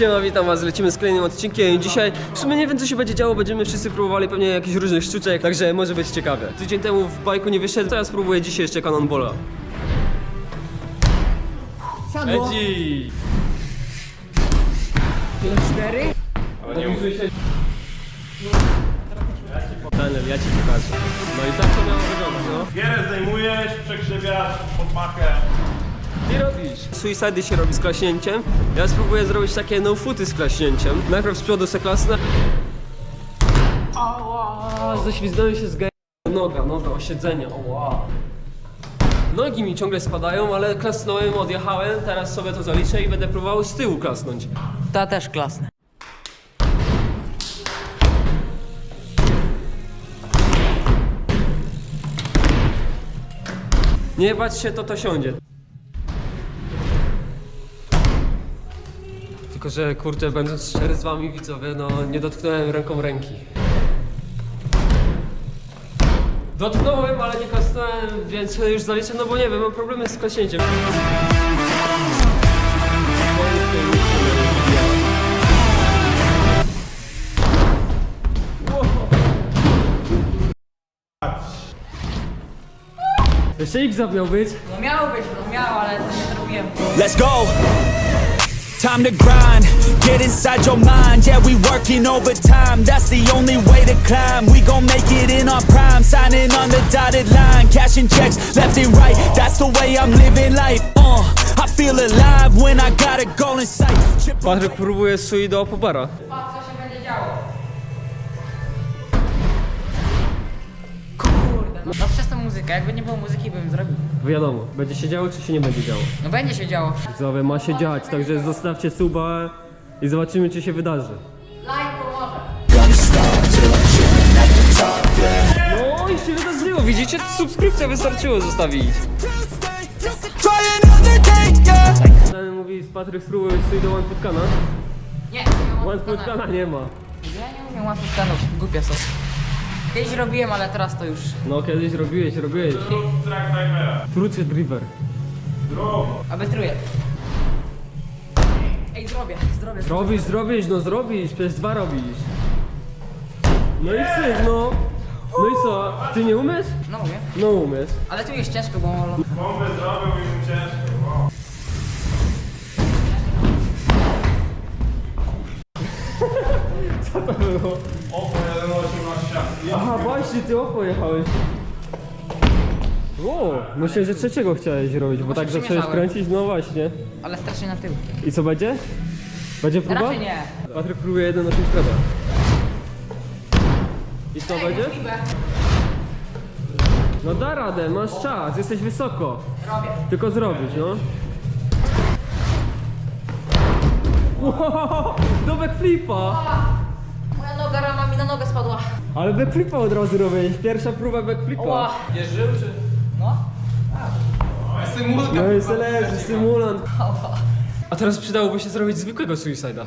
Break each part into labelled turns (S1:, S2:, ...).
S1: Siema, witam was, lecimy z kolejnym odcinkiem. Dzisiaj w sumie nie wiem co się będzie działo, będziemy wszyscy próbowali pewnie jakichś różnych sztuczek, także może być ciekawe. Tydzień temu w bajku nie wyszedł, to ja spróbuję dzisiaj jeszcze Cannonballa. Edzi!
S2: Cztery?
S1: Daniel, ja ci pokażę. No i tak to miało wyglądać, no.
S3: Gierę zdejmujesz, przekrzywiasz pod.
S1: Ty robisz? Suicide się robi z klaśnięciem. Ja spróbuję zrobić takie no footy z klaśnięciem. Najpierw z przodu se klasnę. Ała, ześliznąłem się z ge... Noga, noga, osiedzenie, ała. Nogi mi ciągle spadają, ale klasnąłem, odjechałem, teraz sobie to zaliczę i będę próbował z tyłu klasnąć.
S2: Ta też klasne.
S1: Nie bać się, to to siądzie. Tylko, że kurczę, będąc szczery z wami widzowie, no nie dotknąłem ręką ręki. Dotknąłem, ale nie klasnąłem, więc już zaliczę, no bo nie wiem, mam problemy z klaśnięciem. Jeszcze X miał być.
S2: No miało być, no miało, ale to nie zrobiłem.
S4: Let's go. Time to grind, get inside your mind. Yeah, we working overtime. That's the only way to climb. We gon' make it in our prime, signing on the dotted line, cashing checks left and right. That's the way I'm living life. Uh, I feel alive when I got a goal in sight.
S1: Próbuje.
S2: No, przez tą muzykę, jakby nie było muzyki, bym zrobił.
S1: Wiadomo, będzie się działo czy się nie będzie działo.
S2: No będzie się działo.
S1: Widzowie, ma się dziać, także zostawcie suba i zobaczymy czy się wydarzy. No i się wydarzyło, widzicie? Subskrypcja wystarczyło zostawić. Dany mówi, Patryk spróbuj sui do One Foot Cana.
S2: Nie, nie mam
S1: One Foot Cana nie ma.
S2: Ja nie umiem łatwych kanów, głupia sos. Kiedyś robiłem, ale teraz to już...
S1: No kiedyś robiłeś, robiłeś.
S3: Rób track timera.
S1: Fruity Driver.
S3: Zdrowo.
S2: Abetruję. Ej, zrobię, zrobię.
S1: Zrobisz, zrobisz, no zrobisz, przecież dwa robisz. No i syk, no. No i co, ty nie umiesz?
S2: No mówię.
S1: No umiesz.
S2: Ale tu jest ciężko, bo...
S3: Bombę zrobił i mu ciężko.
S1: To było?
S3: Opo 1.18.
S1: Aha, właśnie, ty opo jechałeś. O, myślę, że trzeciego chciałeś robić, bo tak zacząłeś
S2: przymierzałem.
S1: kręcić, no właśnie.
S2: Ale strasznie na tył.
S1: I co będzie? Będzie próba?
S2: Raczej nie.
S1: Patryk próbuje jeden na Freda. I co będzie? No da radę, masz czas, jesteś wysoko.
S2: Robię.
S1: Tylko zrobić, no. Wow, do backflipa!
S2: Nogę spadła.
S1: Ale backflipa od razu robię, pierwsza próba backflipa.
S2: Ła.
S1: Czy?
S2: No.
S1: No i se leży, symulant. A teraz przydałoby się zrobić zwykłego suicida.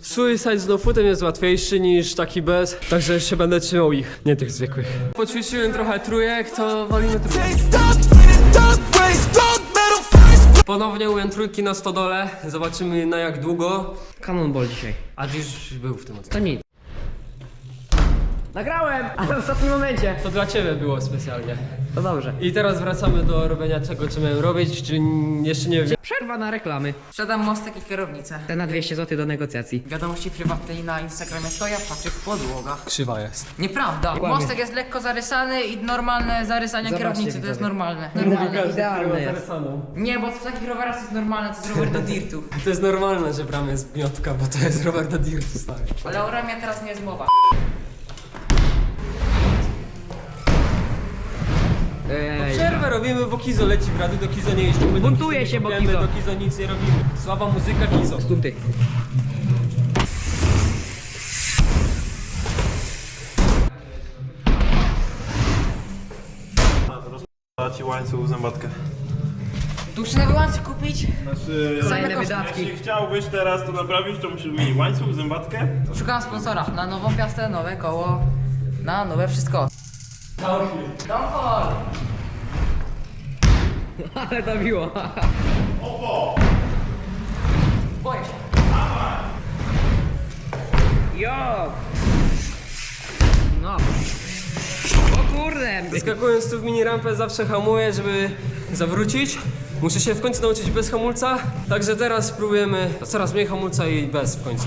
S1: Suicide z no-footem jest łatwiejszy niż taki bez, także jeszcze będę trzymał ich, nie tych zwykłych. Poćwiczyłem trochę trójek, to walimy trójek. Ponownie umiem trójki na stodole, zobaczymy na jak długo.
S2: Cannonball dzisiaj.
S1: A już był w tym odcinku.
S2: To nic. Nagrałem, ale w ostatnim momencie.
S1: To dla ciebie było specjalnie.
S2: To dobrze.
S1: I teraz wracamy do robienia tego, co miałem robić, czyli jeszcze nie wiem.
S5: Przerwa na reklamy.
S2: Sprzedam mostek i kierownicę.
S5: Te na 200 zł do negocjacji.
S2: Wiadomości prywatnej na Instagramie to ja Patryk Podłoga.
S1: Krzywa jest.
S2: Nieprawda.
S5: Kłamie.
S2: Mostek jest lekko zarysany i normalne zarysanie
S5: Zobaczcie,
S2: kierownicy to jest normalne. normalne.
S5: Idealne jest.
S2: Nie, bo w takich rowerach to jest normalne, to jest rower do dirtu.
S1: To jest normalne, że bram jest gniotka, bo to jest rower do dirtu stary.
S2: Ale o ramie teraz nie jest mowa.
S5: Ej,
S1: Przerwę robimy, bo Kizo leci w rady, do Kizo nie jeździmy. do
S5: Buntuje
S1: Kizo
S5: się, bo
S1: kopiemy,
S5: Kizo.
S1: Do Kizo nic nie robimy. Słaba muzyka Kizo.
S5: stunty.
S3: Da ci łańcuch zębatkę.
S2: Dłuższy nowy łańcuch kupić?
S3: Znaczy,
S5: Fajne wydatki.
S3: jeśli chciałbyś teraz to naprawić, to musisz wymienić łańcuch, zębatkę.
S2: Szukam sponsora. Na nową piastę, nowe koło. Na nowe wszystko. Downfall.
S5: Ale to miło.
S2: Boję.
S5: Jo! No. O kurde!
S1: Skakując tu w mini rampę zawsze hamuję, żeby zawrócić. Muszę się w końcu nauczyć bez hamulca, także teraz spróbujemy coraz mniej hamulca i bez w końcu.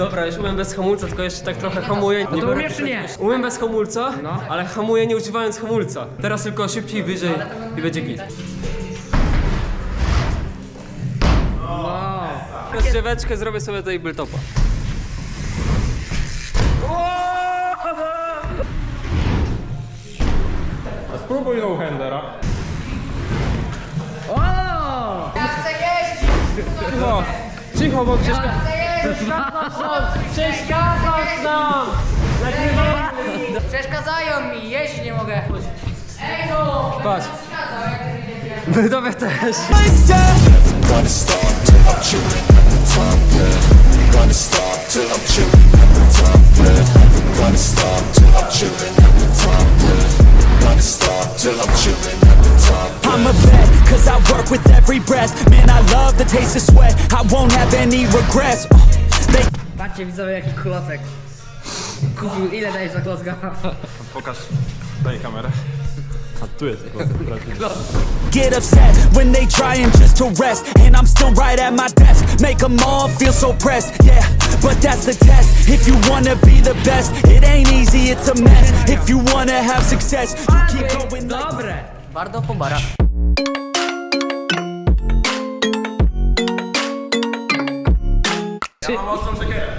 S1: Dobra, już umiem bez hamulca, tylko jeszcze tak trochę hamuję.
S5: No to umiesz czy nie?
S1: Umiem bez hamulca,
S5: No.
S1: ale hamuję nie używając hamulca. Teraz tylko szybciej, wyżej i będzie git.
S5: No.
S1: Rozgrzeweczkę zrobię sobie tutaj byltopa.
S3: Spróbuj no-handera.
S5: O!
S2: Ja chcę jeść!
S1: Cicho, cicho, bo przecież...
S2: Chcę jeść!
S1: Przeszkadzasz nam! Nagrywamy!
S2: Przeszkadzają mi, jeść nie mogę. Ej no!
S1: Patrz. Byltopę też.
S6: Gonna stop till I'm chewing at the top, yeah. Gonna stop till
S4: with every breath. Man, I love the taste of sweat. I won't have any regrets. Uh, They
S5: Patrzcie widzowie jaki klocek. Kupił, ile dajesz za klocka?
S3: Pokaż, daj kamerę. A tu jest
S4: get upset when they trying just to rest. And I'm still right at my desk. Make them all feel so pressed. Yeah, but that's the test. If you wanna be the best, it ain't easy, it's a mess. If you wanna have success, you keep going like
S5: Dobre!
S2: Bardzo pobara.